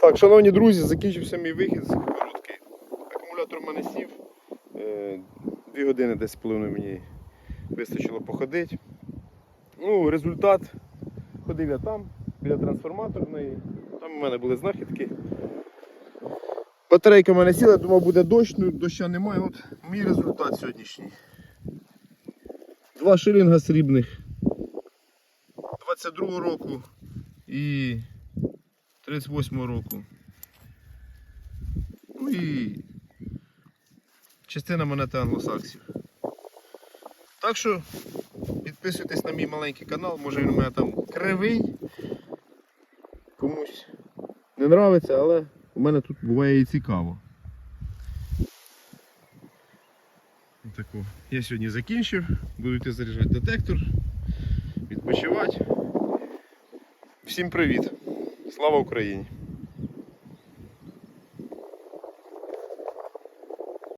Так, шановні друзі, закінчився мій вихід. Короткий. Акумулятор в мене сів. Е, Дві години десь з половиною мені вистачило походити. Ну, результат. Ходив я там, біля трансформаторної. Там у мене були знахідки. Батарейка в мене сіла, думав буде дощ, ну доща немає. От мій результат сьогоднішній. Два шилінга срібних 22 року і 38 року. Ну і частина монети англосаксів. Так що підписуйтесь на мій маленький канал, може він у мене там кривий. Комусь не нравиться, але у мене тут буває і цікаво. Таку. Я сьогодні закінчив, буду йти заряджати детектор, відпочивати. Всім привіт! Слава Україні!